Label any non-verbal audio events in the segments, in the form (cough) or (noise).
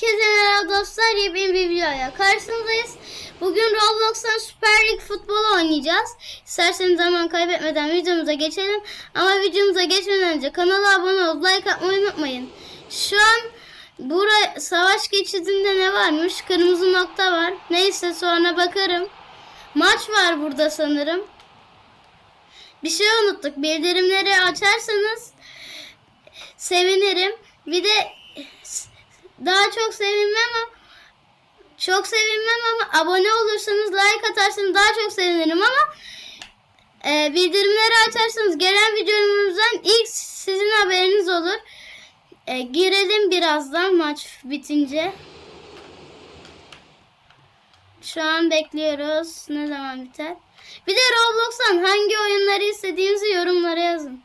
Herkese merhaba dostlar. Yepyeni bir videoya karşınızdayız. Bugün Roblox'tan Süper Lig futbolu oynayacağız. İsterseniz zaman kaybetmeden videomuza geçelim. Ama videomuza geçmeden önce kanala abone olup like atmayı unutmayın. Şu an buraya savaş geçidinde ne varmış? Kırmızı nokta var. Neyse sonra bakarım. Maç var burada sanırım. Bir şey unuttuk. Bildirimleri açarsanız sevinirim. Bir de daha çok sevinmem ama çok sevinmem ama abone olursanız like atarsanız daha çok sevinirim ama e, bildirimleri açarsanız gelen videolarımızdan ilk sizin haberiniz olur. E, girelim birazdan maç bitince. Şu an bekliyoruz. Ne zaman biter? Bir de Roblox'tan hangi oyunları istediğinizi yorumlara yazın.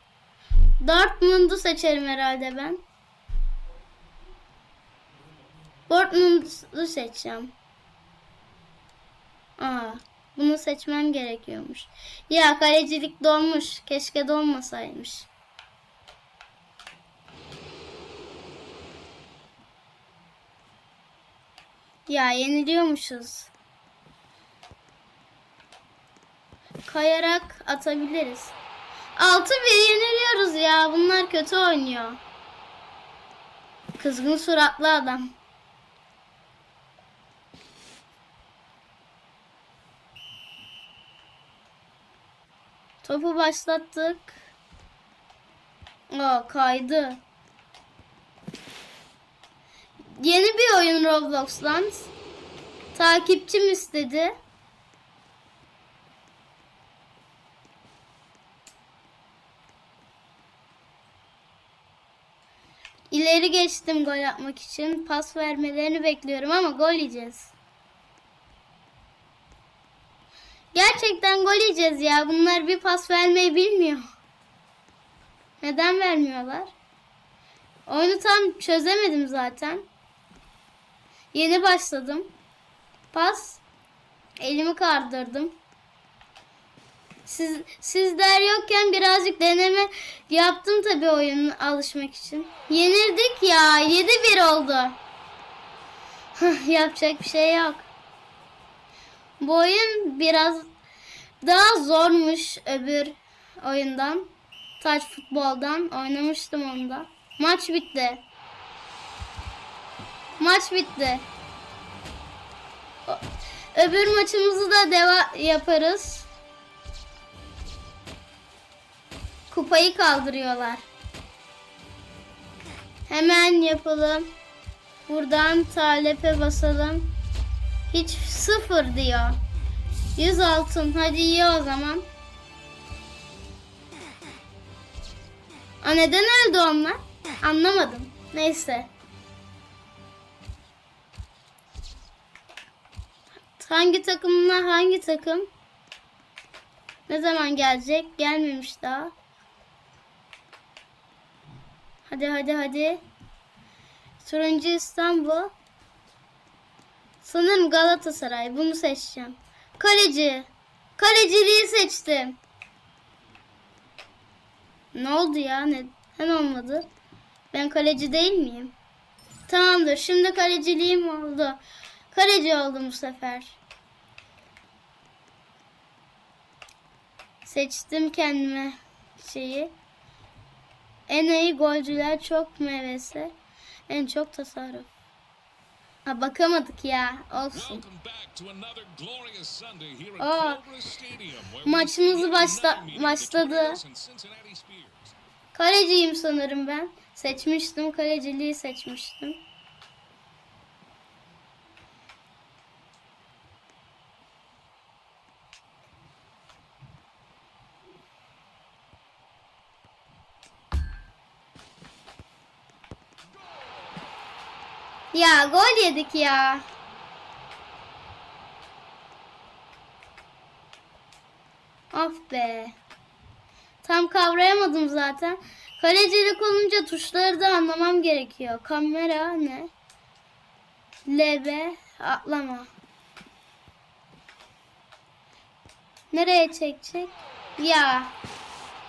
Dortmund'u seçerim herhalde ben. Dortmund'u seçeceğim. Aa, bunu seçmem gerekiyormuş. Ya kalecilik dolmuş. Keşke dolmasaymış. Ya yeniliyormuşuz. Kayarak atabiliriz. 6-1 yeniliyoruz ya. Bunlar kötü oynuyor. Kızgın suratlı adam. Topu başlattık. Aa kaydı. Yeni bir oyun Roblox'tan. Takipçim istedi. İleri geçtim gol atmak için. Pas vermelerini bekliyorum ama gol yiyeceğiz. Gerçekten gol yiyeceğiz ya. Bunlar bir pas vermeyi bilmiyor. Neden vermiyorlar? Oyunu tam çözemedim zaten. Yeni başladım. Pas. Elimi kardırdım. Siz, sizler yokken birazcık deneme yaptım tabii oyuna alışmak için. Yenildik ya. 7-1 oldu. Yapacak bir şey yok. Bu oyun biraz daha zormuş öbür oyundan. Taç futboldan oynamıştım onda. Maç bitti. Maç bitti. Öbür maçımızı da deva yaparız. Kupayı kaldırıyorlar. Hemen yapalım. Buradan talepe basalım. Hiç sıfır diyor. 100 altın. Hadi iyi o zaman. A neden öldü onlar? Anlamadım. Neyse. Hangi takımla hangi takım? Ne zaman gelecek? Gelmemiş daha. Hadi hadi hadi. Turuncu İstanbul. Sanırım Galatasaray. Bunu seçeceğim. Kaleci. Kaleciliği seçtim. Ne oldu ya? Neden olmadı? Ben kaleci değil miyim? Tamamdır. Şimdi kaleciliğim oldu. Kaleci oldum bu sefer. Seçtim kendime şeyi. En iyi golcüler çok meyvesi. En çok tasarruf. Ha bakamadık ya. Olsun. Aa, begin başla- başladı. Kaleciyim sanırım ben. Seçmiştim. Kaleciliği seçmiştim. Ya gol yedik ya. Of be. Tam kavrayamadım zaten. Kalecilik olunca tuşları da anlamam gerekiyor. Kamera ne? LB atlama. Nereye çekecek? Ya.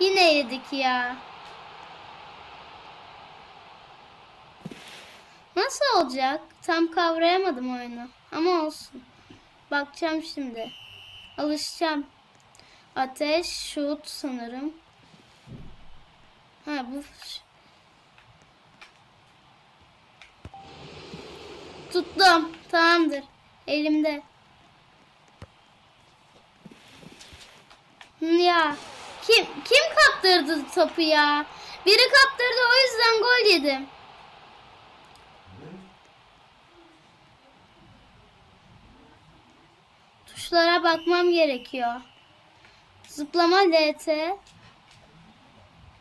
Yine yedik ya. Nasıl olacak? Tam kavrayamadım oyunu. Ama olsun. Bakacağım şimdi. Alışacağım. Ateş, şut sanırım. Ha bu Tuttum. Tamamdır. Elimde. Ya kim kim kaptırdı topu ya? Biri kaptırdı o yüzden gol yedim. Tuşlara bakmam gerekiyor. Zıplama LT.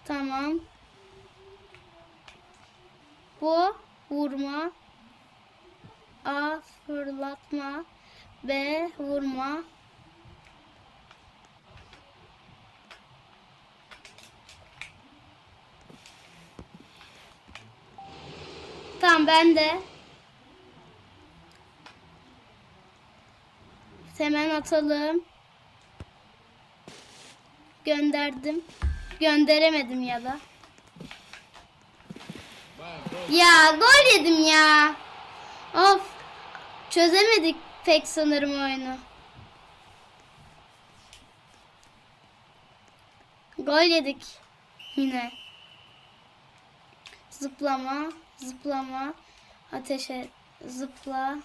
Tamam. Bu vurma. A fırlatma. B vurma. Tamam ben de. Hemen atalım. Gönderdim. Gönderemedim ya da. Ya gol yedim ya. Of. Çözemedik pek sanırım oyunu. Gol yedik yine. Zıplama, zıplama, ateşe zıpla.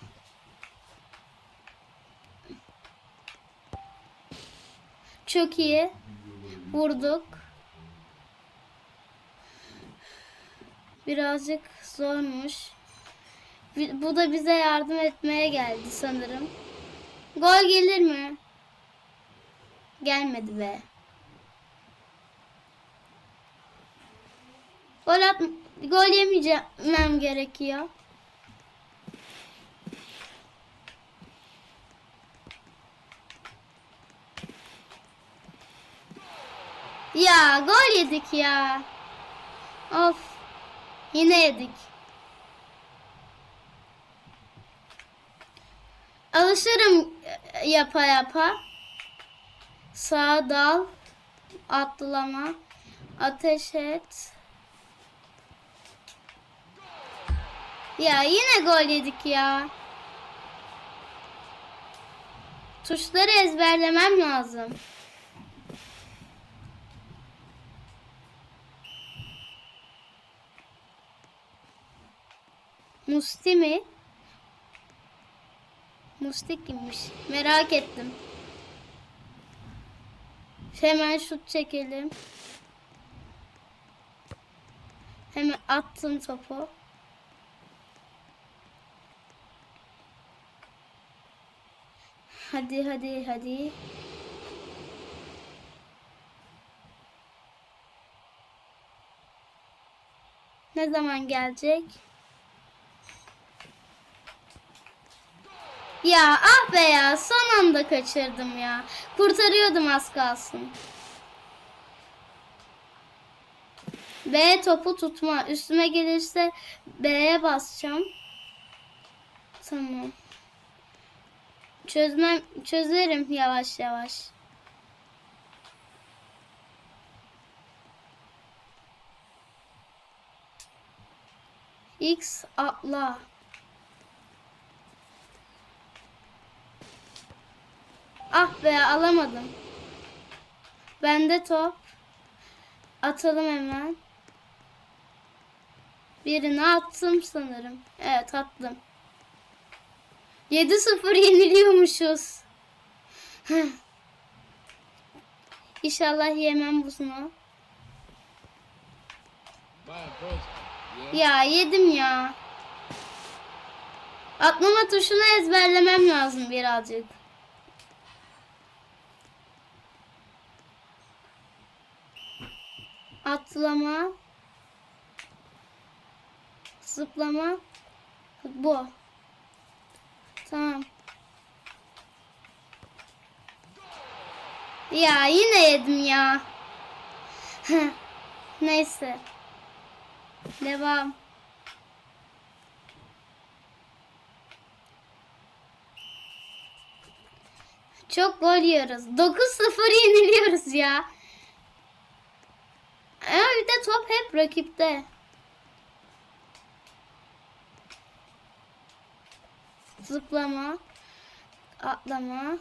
Çok iyi. Vurduk. Birazcık zormuş. Bu da bize yardım etmeye geldi sanırım. Gol gelir mi? Gelmedi be. Gol at gol yemeyeceğim gerekiyor. Ya gol yedik ya. Of. Yine yedik. Alışırım e, yapa yapa. Sağ dal. Atlama. Ateş et. Ya yine gol yedik ya. Tuşları ezberlemem lazım. Musti mi? Musti kimmiş? Merak ettim. Hemen şut çekelim. Hemen attım topu. Hadi hadi hadi. Ne zaman gelecek? Ya ah be ya son anda kaçırdım ya. Kurtarıyordum az kalsın. B topu tutma. Üstüme gelirse B'ye basacağım. Tamam. Çözmem çözerim yavaş yavaş. X atla. Ah be alamadım. Bende top. Atalım hemen. Birini attım sanırım. Evet attım. 7-0 yeniliyormuşuz. (laughs) İnşallah yemem bunu. Ya yedim ya. Atlama tuşunu ezberlemem lazım birazcık. Atlama. Zıplama. Bu. Tamam. Ya yine yedim ya. (laughs) Neyse. Devam. Çok gol yiyoruz. 9-0 yeniliyoruz ya. Ama bir de top hep rakipte. Zıplama. Atlama.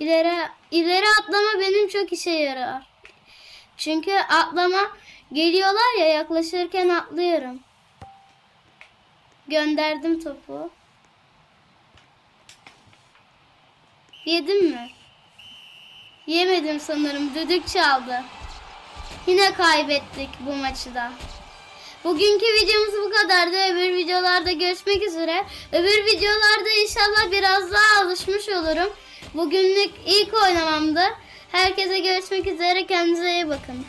İleri ileri atlama benim çok işe yarar. Çünkü atlama geliyorlar ya yaklaşırken atlıyorum. Gönderdim topu. Yedim mi? Yemedim sanırım. Düdük çaldı. Yine kaybettik bu maçı da. Bugünkü videomuz bu kadardı. Öbür videolarda görüşmek üzere. Öbür videolarda inşallah biraz daha alışmış olurum. Bugünlük ilk oynamamdı. Herkese görüşmek üzere. Kendinize iyi bakın.